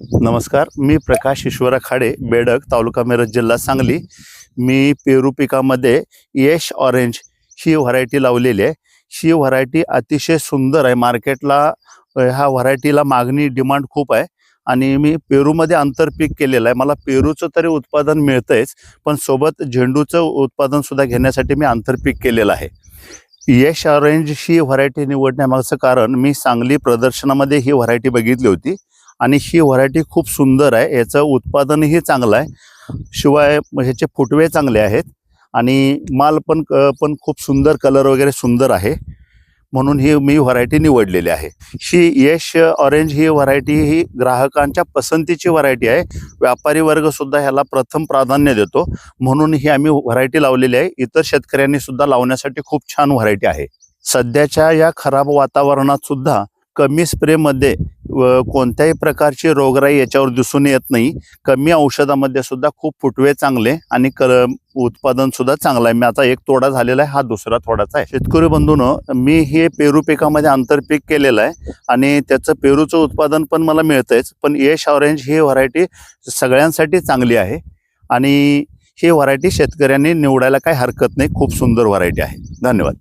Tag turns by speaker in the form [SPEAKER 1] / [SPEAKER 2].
[SPEAKER 1] नमस्कार मी प्रकाश ईश्वरा खाडे बेडक तालुका मिरज जिल्हा सांगली. मी पेरू पिकामध्ये यश ऑरेंज ही व्हरायटी लावलेली आहे. ही व्हरायटी अतिशय सुंदर आहे. मार्केटला ह्या व्हरायटीला मागणी डिमांड खूप आहे. आणि मी पेरूमध्ये आंतरपीक केलेलं आहे. मला पेरूचं तरी उत्पादन मिळतंयच पण सोबत झेंडूचं उत्पादनसुद्धा घेण्यासाठी मी आंतरपीक केलेलं आहे. यश ऑरेंज ही व्हरायटी निवडण्यामागचं कारण मी सांगली प्रदर्शनामध्ये ही व्हरायटी बघितली होती. आणि ही व्हरायटी खूप सुंदर आहे. याचं उत्पादनही चांगलं आहे. शिवाय ह्याचे फुटवे चांगले आहेत आणि माल पण क- पण खूप सुंदर कलर वगैरे सुंदर आहे. म्हणून ही मी व्हरायटी निवडलेली आहे. ही यश ऑरेंज ही व्हरायटी ही ग्राहकांच्या पसंतीची व्हरायटी आहे. व्यापारी वर्गसुद्धा ह्याला प्रथम प्राधान्य देतो. म्हणून ही आम्ही व्हरायटी लावलेली आहे. इतर शेतकऱ्यांनी सुद्धा लावण्यासाठी खूप छान व्हरायटी आहे. सध्याच्या या खराब वातावरणात सुद्धा कमी स्प्रेमध्ये कोणत्याही प्रकारची रोगराई याच्यावर दिसून येत नाही. कमी औषधामध्ये सुद्धा खूप फुटवे चांगले आणि क उत्पादन सुद्धा चांगलं आहे. मी आता एक तोडा झालेला आहे हा दुसरा थोडाचा आहे. शेतकरी बंधूनं मी हे पेरू पिकामध्ये आंतरपीक केलेलं आहे आणि त्याचं पेरूचं उत्पादन पण मला मिळतंयच पण यश ऑरेंज ही व्हरायटी सगळ्यांसाठी चांगली आहे आणि ही व्हरायटी शेतकऱ्यांनी निवडायला काही हरकत नाही. खूप सुंदर व्हरायटी आहे. धन्यवाद.